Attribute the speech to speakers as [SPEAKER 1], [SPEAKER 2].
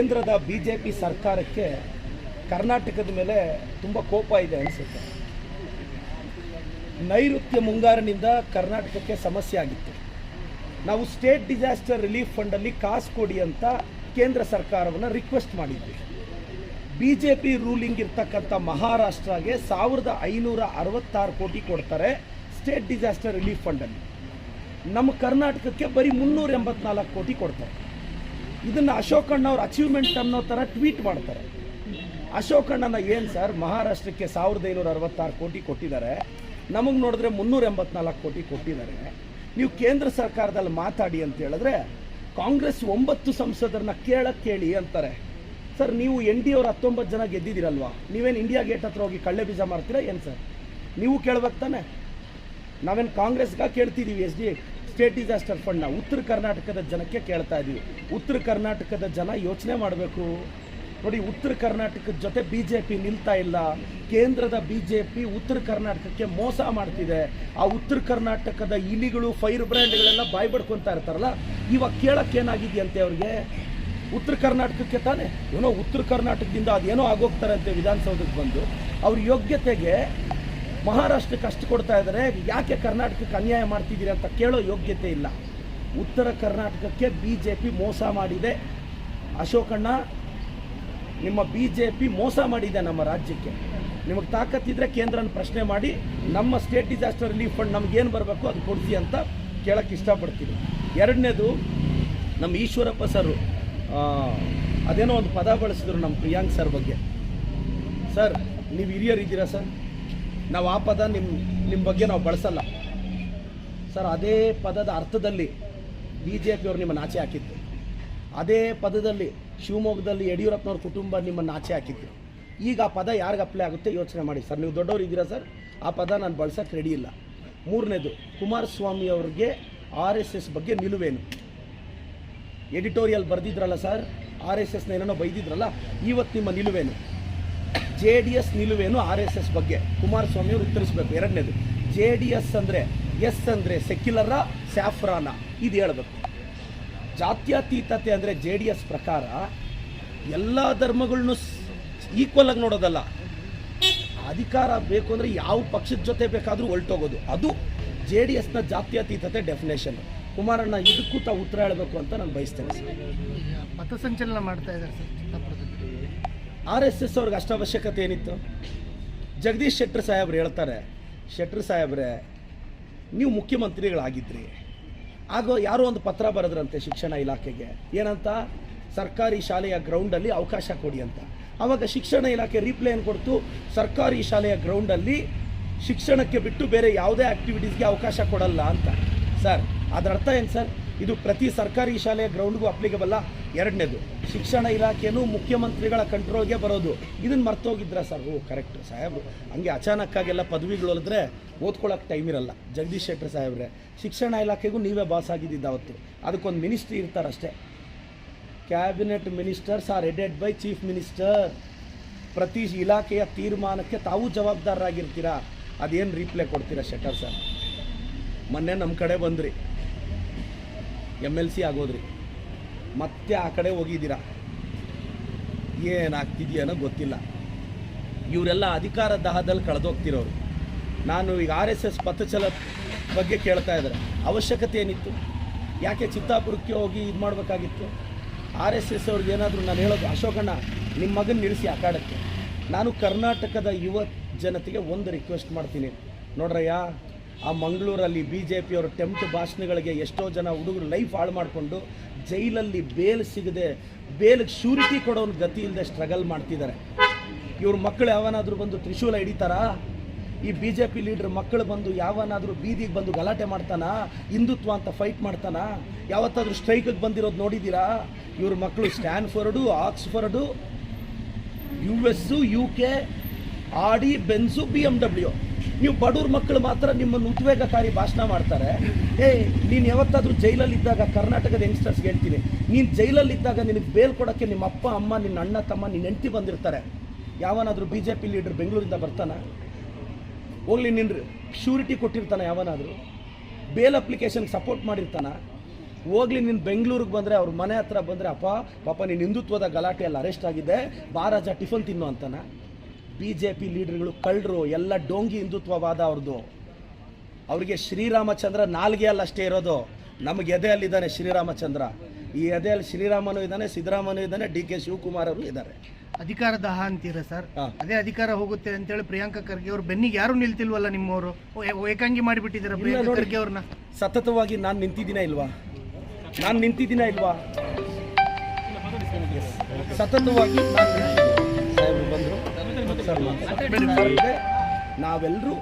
[SPEAKER 1] ಕೇಂದ್ರದ B J P ಸರ್ಕಾರಕ್ಕೆ ಕರ್ನಾಟಕದ ಮೇಲೆ ತುಂಬ ಕೋಪ ಇದೆ ಅನಿಸುತ್ತೆ. ನೈಋತ್ಯ ಮುಂಗಾರಿನಿಂದ ಕರ್ನಾಟಕಕ್ಕೆ ಸಮಸ್ಯೆ ಆಗಿತ್ತು. ನಾವು ಸ್ಟೇಟ್ ಡಿಸಾಸ್ಟರ್ ರಿಲೀಫ್ ಫಂಡಲ್ಲಿ ಕಾಸು ಕೊಡಿ ಅಂತ ಕೇಂದ್ರ ಸರ್ಕಾರವನ್ನು ರಿಕ್ವೆಸ್ಟ್ ಮಾಡಿದ್ವಿ. ಬಿ ಜೆ ಪಿ ರೂಲಿಂಗ್ ಇರ್ತಕ್ಕಂಥ ಮಹಾರಾಷ್ಟ್ರಗೆ ಸಾವಿರದ ಐನೂರ ಅರವತ್ತಾರು ಕೋಟಿ ಕೊಡ್ತಾರೆ ಸ್ಟೇಟ್ ಡಿಸಾಸ್ಟರ್ ರಿಲೀಫ್ ಫಂಡಲ್ಲಿ. ನಮ್ಮ ಕರ್ನಾಟಕಕ್ಕೆ ಬರೀ ಮುನ್ನೂರ ಎಂಬತ್ನಾಲ್ಕು ಕೋಟಿ ಕೊಡ್ತಾರೆ. ಇದನ್ನು ಅಶೋಕ್ ಅಣ್ಣ ಅವ್ರ ಅಚೀವ್ಮೆಂಟ್ ಅನ್ನೋ ಥರ ಟ್ವೀಟ್ ಮಾಡ್ತಾರೆ. ಅಶೋಕ್ ಅಣ್ಣನ ಏನು ಸರ್, ಮಹಾರಾಷ್ಟ್ರಕ್ಕೆ ಸಾವಿರದ ಐನೂರ ಅರವತ್ತಾರು ಕೋಟಿ ಕೊಟ್ಟಿದ್ದಾರೆ. ನಮಗೆ ನೋಡಿದ್ರೆ ಮುನ್ನೂರ ಎಂಬತ್ನಾಲ್ಕು ಕೋಟಿ ಕೊಟ್ಟಿದ್ದಾರೆ. ನೀವು ಕೇಂದ್ರ ಸರ್ಕಾರದಲ್ಲಿ ಮಾತಾಡಿ ಅಂತ ಹೇಳಿದ್ರೆ, ಕಾಂಗ್ರೆಸ್ ಒಂಬತ್ತು ಸಂಸದರನ್ನ ಕೇಳಕ್ಕೆ ಕೇಳಿ ಅಂತಾರೆ. ಸರ್, ನೀವು ಎನ್ ಡಿ ಅವ್ರ ಹತ್ತೊಂಬತ್ತು ಜನ ಗೆದ್ದಿದ್ದೀರಲ್ವಾ? ನೀವೇನು ಇಂಡಿಯಾ ಗೇಟ್ ಹತ್ರ ಹೋಗಿ ಕಳ್ಳೆ ಬೀಜ ಮಾಡ್ತೀರಾ ಏನು ಸರ್? ನೀವು ಕೇಳ್ಬೇಕು ತಾನೆ. ನಾವೇನು ಕಾಂಗ್ರೆಸ್ಗ ಕೇಳ್ತಿದ್ದೀವಿ ಎಸ್ ಡಿ ಸ್ಟೇಟ್ ಡಿಸಾಸ್ಟರ್ ಫಂಡ್ನ ಉತ್ತರ ಕರ್ನಾಟಕದ ಜನಕ್ಕೆ ಕೇಳ್ತಾ ಇದ್ದೀವಿ ಉತ್ತರ ಕರ್ನಾಟಕದ ಜನ ಯೋಚನೆ ಮಾಡಬೇಕು. ನೋಡಿ, ಉತ್ತರ ಕರ್ನಾಟಕದ ಜೊತೆ ಬಿ ಜೆ ಪಿ ನಿಲ್ತಾ ಇಲ್ಲ. ಕೇಂದ್ರದ ಬಿ ಜೆ ಪಿ ಉತ್ತರ ಕರ್ನಾಟಕಕ್ಕೆ ಮೋಸ ಮಾಡ್ತಿದೆ. ಆ ಉತ್ತರ ಕರ್ನಾಟಕದ ಇಲಿಗಳು, ಫೈರ್ ಬ್ರ್ಯಾಂಡ್ಗಳೆಲ್ಲ ಬಾಯ್ ಬಡ್ಕೊತಾ ಇರ್ತಾರಲ್ಲ, ಇವಾಗ ಕೇಳಕ್ಕೆ ಏನಾಗಿದೆಯಂತೆ ಅವ್ರಿಗೆ? ಉತ್ತರ ಕರ್ನಾಟಕಕ್ಕೆ ತಾನೇ? ಏನೋ ಉತ್ತರ ಕರ್ನಾಟಕದಿಂದ ಅದೇನೋ ಆಗೋಗ್ತಾರಂತೆ ವಿಧಾನಸೌಧಕ್ಕೆ ಬಂದು. ಅವ್ರ ಯೋಗ್ಯತೆಗೆ ಮಹಾರಾಷ್ಟ್ರಕ್ಕೆ ಅಷ್ಟು ಕೊಡ್ತಾ ಇದ್ದಾರೆ, ಯಾಕೆ ಕರ್ನಾಟಕಕ್ಕೆ ಅನ್ಯಾಯ ಮಾಡ್ತಿದ್ದೀರಿ ಅಂತ ಕೇಳೋ ಯೋಗ್ಯತೆ ಇಲ್ಲ. ಉತ್ತರ ಕರ್ನಾಟಕಕ್ಕೆ ಬಿ ಜೆ ಪಿ ಮೋಸ ಮಾಡಿದೆ. ಅಶೋಕಣ್ಣ ನಿಮ್ಮ ಬಿ ಜೆ ಪಿ ಮೋಸ ಮಾಡಿದೆ ನಮ್ಮ ರಾಜ್ಯಕ್ಕೆ. ನಿಮಗೆ ತಾಕತ್ತಿದ್ರೆ ಕೇಂದ್ರನ ಪ್ರಶ್ನೆ ಮಾಡಿ, ನಮ್ಮ ಸ್ಟೇಟ್ ಡಿಸಾಸ್ಟರ್ ರಿಲೀಫ್ ಫಂಡ್ ನಮಗೇನು ಬರಬೇಕು ಅದು ಕೊಡಿಸಿ ಅಂತ ಕೇಳಕ್ಕೆ ಇಷ್ಟಪಡ್ತೀನಿ. ಎರಡನೇದು, ನಮ್ಮ ಈಶ್ವರಪ್ಪ ಸರು ಅದೇನೋ ಒಂದು ಪದ ಬಳಸಿದ್ರು ನಮ್ಮ ಪ್ರಿಯಾಂಕ್ ಸರ್ ಬಗ್ಗೆ. ಸರ್, ನೀವು ಹಿರಿಯರಿದ್ದೀರಾ ಸರ್? ನಾವು ಆ ಪದ ನಿಮ್ಮ ನಿಮ್ಮ ಬಗ್ಗೆ ನಾವು ಬಳಸಲ್ಲ. ಸರ್, ಅದೇ ಪದದ ಅರ್ಥದಲ್ಲಿ ಬಿ ಜೆ ಪಿಯವರು ನಿಮ್ಮನ್ನು ಆಚೆ ಹಾಕಿದ್ದು ಅದೇ ಪದದಲ್ಲಿ ಶಿವಮೊಗ್ಗದಲ್ಲಿ ಯಡಿಯೂರಪ್ಪನವ್ರ ಕುಟುಂಬ ನಿಮ್ಮನ್ನು ಆಚೆ ಹಾಕಿದ್ದು ಈಗ ಆ ಪದ ಯಾರಿಗೆ ಅಪ್ಲೈ ಆಗುತ್ತೆ ಯೋಚನೆ ಮಾಡಿ. ಸರ್, ನೀವು ದೊಡ್ಡವರು ಇದ್ದೀರಾ ಸರ್? ಆ ಪದ ನಾನು ಬಳಸೋಕ್ಕೆ ರೆಡಿ ಇಲ್ಲ. ಮೂರನೇದು, ಕುಮಾರಸ್ವಾಮಿ ಅವ್ರಿಗೆ ಆರ್ ಎಸ್ ಎಸ್ ಬಗ್ಗೆ ನಿಲುವೇನು? ಎಡಿಟೋರಿಯಲ್ ಬರೆದಿದ್ರಲ್ಲ ಸರ್? ಆರ್ ಎಸ್ ಎಸ್ನ ಏನೇನೋ ಬೈದಿದ್ರಲ್ಲ, ಇವತ್ತು ನಿಮ್ಮ ನಿಲುವೇನು? ಜೆ ಡಿ ಎಸ್ ನಿಲುವೇನು ಆರ್ ಎಸ್ ಎಸ್ ಬಗ್ಗೆ ಕುಮಾರಸ್ವಾಮಿ ಅವರು ಉತ್ತರಿಸಬೇಕು. ಎರಡನೇದು ಜೆ ಡಿ ಎಸ್ ಅಂದರೆ ಎಸ್ ಅಂದರೆ ಸೆಕ್ಯುಲರ, ಸ್ಯಾಫ್ರಾನ. ಇದು ಹೇಳಬೇಕು. ಜಾತ್ಯತೀತತೆ ಅಂದರೆ ಜೆ ಡಿ ಎಸ್ ಪ್ರಕಾರ ಎಲ್ಲ ಧರ್ಮಗಳನ್ನೂ ಈಕ್ವಲ್ ಆಗಿ ನೋಡೋದಲ್ಲ. ಅಧಿಕಾರ ಬೇಕು ಅಂದರೆ ಯಾವ ಪಕ್ಷದ ಜೊತೆ ಬೇಕಾದರೂ ಹೊಲ್ಟೋಗೋದು ಅದು ಜೆ ಡಿ ಎಸ್ನ ಜಾತ್ಯತೀತತೆ ಡೆಫಿನೇಷನ್ ಕುಮಾರಣ್ಣ, ಇದಕ್ಕೂ ತಾವು ಉತ್ತರ ಹೇಳಬೇಕು ಅಂತ ನಾನು ಬಯಸ್ತೇನೆ, ಸರ್.
[SPEAKER 2] ಪಥಸಂಚಲನ ಮಾಡ್ತಾ ಇದ್ದಾರೆ, ಸರ್
[SPEAKER 1] ಆರ್ ಎಸ್ ಎಸ್ ಅವ್ರಿಗೆ ಅಷ್ಟು ಅವಶ್ಯಕತೆ ಏನಿತ್ತು? ಜಗದೀಶ್ ಶೆಟ್ಟರ್ ಸಾಹೇಬ್ರು ಹೇಳ್ತಾರೆ, ಶೆಟ್ಟರ್ ಸಾಹೇಬ್ರೆ, ನೀವು ಮುಖ್ಯಮಂತ್ರಿಗಳಾಗಿದ್ರಿ. ಆಗ ಯಾರೋ ಒಂದು ಪತ್ರ ಬರೆದ್ರಂತೆ ಶಿಕ್ಷಣ ಇಲಾಖೆಗೆ. ಏನಂತ? ಸರ್ಕಾರಿ ಶಾಲೆಯ ಗ್ರೌಂಡಲ್ಲಿ ಅವಕಾಶ ಕೊಡಿ ಅಂತ. ಆವಾಗ ಶಿಕ್ಷಣ ಇಲಾಖೆ ರಿಪ್ಲೈ ಏನು ಕೊಡ್ತು, ಸರ್ಕಾರಿ ಶಾಲೆಯ ಗ್ರೌಂಡಲ್ಲಿ ಶಿಕ್ಷಣಕ್ಕೆ ಬಿಟ್ಟು ಬೇರೆ ಯಾವುದೇ ಆ್ಯಕ್ಟಿವಿಟೀಸ್ಗೆ ಅವಕಾಶ ಕೊಡಲ್ಲ ಅಂತ. ಸರ್, ಅದರ ಅರ್ಥ ಏನು ಸರ್? ಇದು ಪ್ರತಿ ಸರ್ಕಾರಿ ಶಾಲೆಯ ಗ್ರೌಂಡ್ಗೂ ಅಪ್ಲಿಕಬಲ್ಲ ಎರಡನೇದು, ಶಿಕ್ಷಣ ಇಲಾಖೆಯೂ ಮುಖ್ಯಮಂತ್ರಿಗಳ ಕಂಟ್ರೋಲ್ಗೆ ಬರೋದು. ಇದನ್ನು ಮರ್ತೋಗಿದ್ರ ಸರ್ ಓ ಕರೆಕ್ಟ್ ಸಾಹೇಬ್ರು. ಹಂಗೆ ಅಚಾನಕ್ಕಾಗೆಲ್ಲ ಪದವಿಗಳು ಹೋದ್ರೆ ಓದ್ಕೊಳ್ಳೋಕೆ ಟೈಮ್ ಇರಲ್ಲ. ಜಗದೀಶ್ ಶೆಟ್ಟರ್ ಸಾಹೇಬ್ರೆ, ಶಿಕ್ಷಣ ಇಲಾಖೆಗೂ ನೀವೇ ಬಾಸ್ ಆಗಿದ್ದಿದ್ದು ಅವತ್ತು. ಅದಕ್ಕೊಂದು ministry ಇರ್ತಾರಷ್ಟೇ. Cabinet ministers are headed by chief minister ಪ್ರತಿ ಇಲಾಖೆಯ ತೀರ್ಮಾನಕ್ಕೆ ತಾವು ಜವಾಬ್ದಾರರಾಗಿರ್ತೀರಾ? ಅದೇನು ರೀಪ್ಲೈ ಕೊಡ್ತೀರಾ ಶೆಟ್ಟರ್ ಸರ್ ಮೊನ್ನೆ ನಮ್ಮ ಕಡೆ ಬಂದ್ರಿ. ಎಂ ಎಲ್ ಸಿ ಆಗೋದ್ರಿ. ಮತ್ತೆ ಆ ಕಡೆ ಹೋಗಿದ್ದೀರಾ? ಏನಾಗ್ತಿದೆಯೋ ಗೊತ್ತಿಲ್ಲ. ಇವರೆಲ್ಲ ಅಧಿಕಾರ ದಾಹದಲ್ಲಿ ಕಳೆದೋಗ್ತಿರೋರು. ನಾನು ಈಗ ಆರ್ ಎಸ್ ಎಸ್ ಪಥಚಲ ಬಗ್ಗೆ ಕೇಳ್ತಾ ಇದ್ದಾರೆ. ಅವಶ್ಯಕತೆ ಏನಿತ್ತು? ಯಾಕೆ ಚಿತ್ತಾಪುರಕ್ಕೆ ಹೋಗಿ ಇದು ಮಾಡಬೇಕಾಗಿತ್ತು? ಆರ್ ಎಸ್ ಎಸ್ ಅವ್ರಿಗೆ ಏನಾದರೂ ನಾನು ಹೇಳೋದು ಅಶೋಕಣ್ಣ ನಿಮ್ಮ ಮಗನ ನಿಲ್ಲಿಸಿ ಅಖಾಡಕ್ಕೆ ನಾನು ಕರ್ನಾಟಕದ ಯುವ ಜನತೆಗೆ ಒಂದು ರಿಕ್ವೆಸ್ಟ್ ಮಾಡ್ತೀನಿ. ನೋಡ್ರಯ್ಯ ಆ ಮಂಗಳೂರಲ್ಲಿ ಬಿ ಜೆ ಪಿಯವರು ಟೆಂಪ್ಟ್ ಭಾಷಣಗಳಿಗೆ ಎಷ್ಟೋ ಜನ ಹುಡುಗರು ಲೈಫ್ ಹಾಳು ಮಾಡಿಕೊಂಡು ಜೈಲಲ್ಲಿ ಬೇಲ್ ಸಿಗದೆ ಬೇಲ್ಗೆ ಶ್ಯೂರಿಟಿ ಕೊಡೋನ್ ಗತಿ ಇಲ್ಲದೆ ಸ್ಟ್ರಗಲ್ ಮಾಡ್ತಿದ್ದಾರೆ. ಇವ್ರ ಮಕ್ಕಳು ಯಾವನಾದರೂ ಬಂದು ತ್ರಿಶೂಲ ಹಿಡಿತಾರಾ? ಈ ಬಿ ಜೆ ಪಿ ಲೀಡ್ರ್ ಮಕ್ಕಳು ಬಂದು ಯಾವನಾದರೂ ಬೀದಿಗೆ ಬಂದು ಗಲಾಟೆ ಮಾಡ್ತಾನ? ಹಿಂದುತ್ವ ಅಂತ ಫೈಟ್ ಮಾಡ್ತಾನ? ಯಾವತ್ತಾದರೂ ಸ್ಟ್ರೈಕಿಗೆ ಬಂದಿರೋದು ನೋಡಿದ್ದೀರಾ ಇವ್ರ ಮಕ್ಕಳು Stanford Oxford U S U K Audi Benz B M W ನೀವು ಬಡವ್ರ ಮಕ್ಕಳು ಮಾತ್ರ ನಿಮ್ಮನ್ನು ಉದ್ವೇಗಕಾರಿ ಭಾಷಣ ಮಾಡ್ತಾರೆ. ಏ ನೀನು ಯಾವತ್ತಾದ್ರೂ ಜೈಲಲ್ಲಿದ್ದಾಗ ಕರ್ನಾಟಕದ ಯಂಗ್ಸ್ಟರ್ಸ್ಗೆ ಹೇಳ್ತೀನಿ. ನೀನು ಜೈಲಲ್ಲಿದ್ದಾಗ ನಿನಗೆ ಬೇಲ್ ಕೊಡೋಕ್ಕೆ ನಿಮ್ಮ ಅಪ್ಪ, ಅಮ್ಮ, ನಿನ್ನ ಅಣ್ಣ, ತಮ್ಮ, ನಿನ್ನ ಹೆಂಡತಿ ಬಂದಿರ್ತಾರೆ. ಯಾವನಾದರೂ ಬಿ ಜೆ ಪಿ ಲೀಡರ್ ಬೆಂಗಳೂರಿಂದ ಬರ್ತಾನೆ? ಹೋಗ್ಲಿ ನಿನ್ನ ಶ್ಯೂರಿಟಿ ಕೊಟ್ಟಿರ್ತಾನೆ ಯಾವನಾದರೂ? ಬೇಲ್ ಅಪ್ಲಿಕೇಶನ್ಗೆ ಸಪೋರ್ಟ್ ಮಾಡಿರ್ತಾನೆ? ಹೋಗ್ಲಿ ನೀನು ಬೆಂಗಳೂರಿಗೆ ಬಂದರೆ ಅವ್ರ ಮನೆ ಹತ್ರ ಬಂದರೆ, ಅಪ್ಪ, ಪಾಪ ನಿನ್ನ ಹಿಂದುತ್ವದ ಗಲಾಟೆಯಲ್ಲಿ ಅರೆಸ್ಟ್ ಆಗಿದೆ ಬಾರಾಜ ಟಿಫನ್ ತಿನ್ನು ಅಂತಾನ? ಬಿ ಜೆ ಪಿ ಲೀಡರ್ಗಳು ಕಳ್ಳರು ಎಲ್ಲ ಡೋಂಗಿ ಹಿಂದುತ್ವವಾದ ಅವ್ರದ್ದು ಅವರಿಗೆ ಶ್ರೀರಾಮಚಂದ್ರ ನಾಲ್ಗೆ ಅಲ್ಲ ಅಷ್ಟೇ ಇರೋದು. ನಮಗೆ ಎದೆಯಲ್ಲಿದ್ದಾನೆ ಶ್ರೀರಾಮಚಂದ್ರ. ಈ ಎದೆಯಲ್ಲಿ ಶ್ರೀರಾಮನು ಇದ್ದಾನೆ ಸಿದ್ದರಾಮನು ಇದ್ದಾನೆ ಡಿ ಕೆ ಶಿವಕುಮಾರ್ ಅವರು ಇದ್ದಾರೆ.
[SPEAKER 2] ಅಧಿಕಾರ ದಹ ಅಂತೀರಾ ಸರ್? ಅದೇ ಅಧಿಕಾರ ಹೋಗುತ್ತೆ ಅಂತೇಳಿ ಪ್ರಿಯಾಂಕಾ ಖರ್ಗೆ ಅವ್ರು ಬೆನ್ನಿಗೆ ಯಾರು ನಿಲ್ತಿಲ್ವಲ್ಲ ನಿಮ್ಮವರು? ಏಕಾಂಗಿ ಮಾಡಿಬಿಟ್ಟಿದ್ದಾರೆ ಪ್ರಿಯಾಂಕಾ. ಖರ್ಗೆ ಅವ್ರನ್ನ?
[SPEAKER 1] ಸತತವಾಗಿ ನಾನು ನಿಂತಿದ್ದೀನ ಇಲ್ವಾ? ನಾನು ನಿಂತಿದ್ದೀನ ಇಲ್ವಾ? ಸತತವಾಗಿ ನಾನು ಬಂದರು. ನಾವೆಲ್ಲರೂ